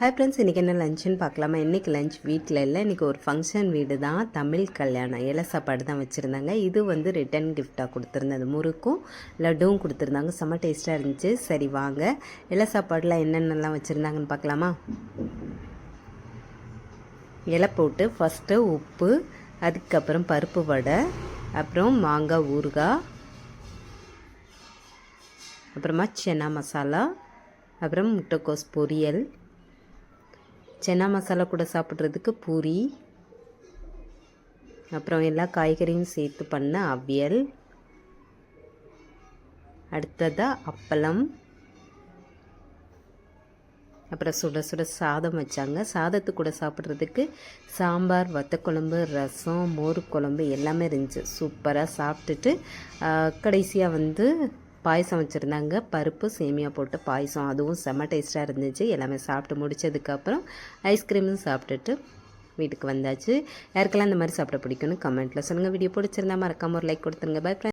Hi friends இன்றைக்கி என்ன லஞ்சுன்னு பார்க்கலாமா? இன்றைக்கி லஞ்ச் வீட்டில் இல்லை. இன்றைக்கி ஒரு ஃபங்க்ஷன் வீடு தான். தமிழ் கல்யாணம். இலை சாப்பாடு தான் வச்சுருந்தாங்க. இது வந்து ரிட்டன் கிஃப்டாக கொடுத்துருந்தது. முறுக்கும் லட்டுவும் கொடுத்துருந்தாங்க. செம்ம டேஸ்ட்டாக இருந்துச்சு. சரி வாங்க. இலை சாப்பாடெலாம் என்னென்னலாம் வச்சுருந்தாங்கன்னு பார்க்கலாமா? இலை போட்டு ஃபஸ்ட்டு உப்பு அதுக்கப்புறம் பருப்பு வடை அப்புறம் மாங்காய் ஊறுகாய் அப்புறமா சென்னா மசாலா அப்புறம் முட்டைக்கோஸ் பொரியல் சென்னா மசாலா கூட சாப்பிட்றதுக்கு பூரி அப்புறம் எல்லா காய்கறியும் சேர்த்து பண்ண அவியல் அடுத்ததாக அப்பளம் அப்புறம் சுட சுட சாதம் வச்சாங்க. சாதத்து கூட சாப்பிட்றதுக்கு சாம்பார் வத்தக்குழம்பு ரசம் மோர் குழம்பு எல்லாமே இருந்துச்சு. சூப்பராக சாப்பிட்டுட்டு கடைசியாக வந்து பாயசம் வச்சுருந்தாங்க. பருப்பு சேமியா போட்டு பாயசம். அதுவும் செம்ம டேஸ்ட்டாக இருந்துச்சு. எல்லாமே சாப்பிட்டு முடிச்சதுக்கப்புறம் ஐஸ்கிரீமும் சாப்பிட்டுட்டு வீட்டுக்கு வந்தாச்சு. யாருக்கெல்லாம் இந்த மாதிரி சாப்பிட பிடிக்கும்னு கமெண்ட்டில் சொல்லுங்கள் வீடியோ பிடிச்சிருந்தா மறக்காமல் ஒரு லைக் கொடுத்துருங்க. பை